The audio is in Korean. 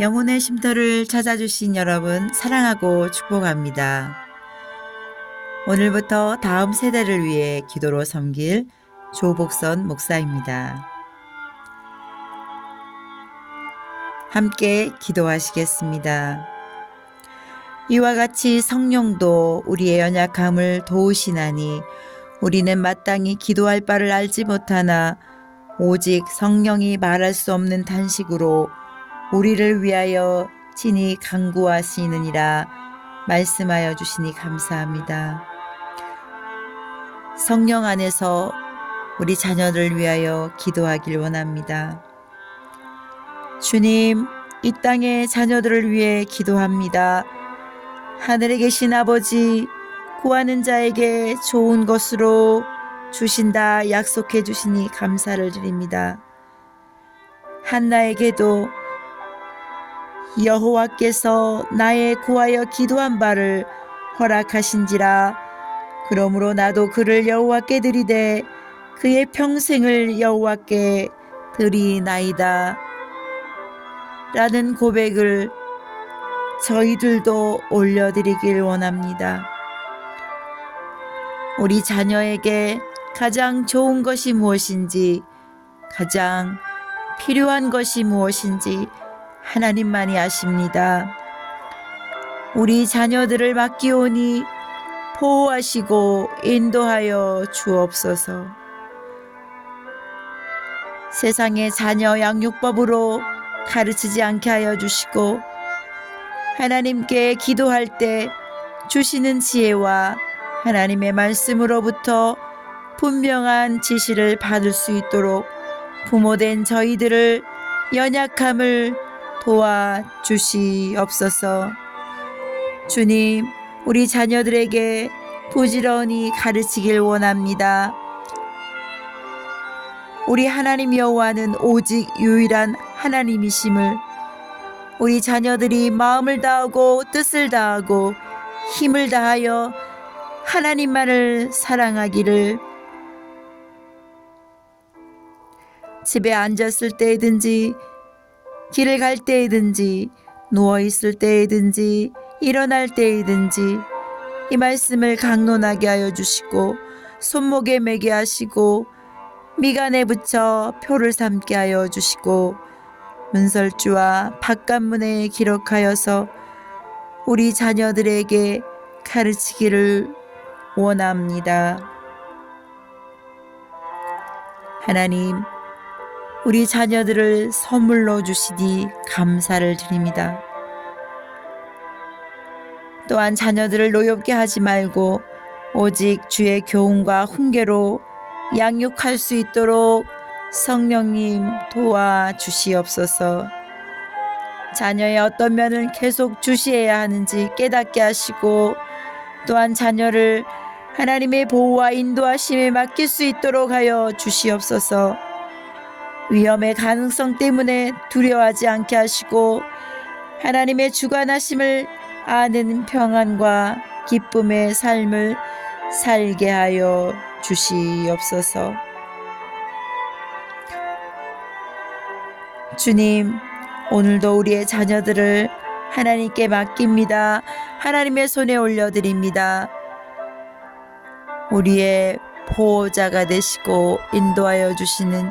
영혼의 쉼터를 찾아주신 여러분 사랑하고 축복합니다. 오늘부터 다음 세대를 위해 기도로 섬길 조복선 목사입니다. 함께 기도하시겠습니다. 이와 같이 성령도 우리의 연약함을 도우시나니 우리는 마땅히 기도할 바를 알지 못하나 오직 성령이 말할 수 없는 탄식으로 우리를 위하여 친히 강구하시느니라 말씀하여 주시니 감사합니다. 성령 안에서 우리 자녀를 위하여 기도하길 원합니다. 주님, 이 땅의 자녀들을 위해 기도합니다. 하늘에 계신 아버지, 구하는 자에게 좋은 것으로 주신다 약속해 주시니 감사를 드립니다. 한나에게도 여호와께서 나의 구하여 기도한 바를 허락하신지라 그러므로 나도 그를 여호와께 드리되 그의 평생을 여호와께 드리나이다 라는 고백을 저희들도 올려드리길 원합니다. 우리 자녀에게 가장 좋은 것이 무엇인지, 가장 필요한 것이 무엇인지 하나님만이 아십니다. 우리 자녀들을 맡기오니 보호하시고 인도하여 주옵소서. 세상의 자녀 양육법으로 가르치지 않게 하여 주시고 하나님께 기도할 때 주시는 지혜와 하나님의 말씀으로부터 분명한 지시를 받을 수 있도록 부모된 저희들을 연약함을 도와 주시옵소서. 주님, 우리 자녀들에게 부지런히 가르치길 원합니다. 우리 하나님 여호와는 오직 유일한 하나님이심을 우리 자녀들이 마음을 다하고 뜻을 다하고 힘을 다하여 하나님만을 사랑하기를 집에 앉았을 때든지 길을 갈 때이든지 누워 있을 때이든지 일어날 때이든지 이 말씀을 강론하게 하여 주시고 손목에 매게 하시고 미간에 붙여 표를 삼게 하여 주시고 문설주와 바깥문에 기록하여서 우리 자녀들에게 가르치기를 원합니다. 하나님, 우리 자녀들을 선물로 주시니 감사를 드립니다. 또한 자녀들을 노엽게 하지 말고 오직 주의 교훈과 훈계로 양육할 수 있도록 성령님 도와 주시옵소서. 자녀의 어떤 면을 계속 주시해야 하는지 깨닫게 하시고 또한 자녀를 하나님의 보호와 인도하심에 맡길 수 있도록 하여 주시옵소서. 위험의 가능성 때문에 두려워하지 않게 하시고 하나님의 주관하심을 아는 평안과 기쁨의 삶을 살게 하여 주시옵소서. 주님, 오늘도 우리의 자녀들을 하나님께 맡깁니다. 하나님의 손에 올려드립니다. 우리의 보호자가 되시고 인도하여 주시는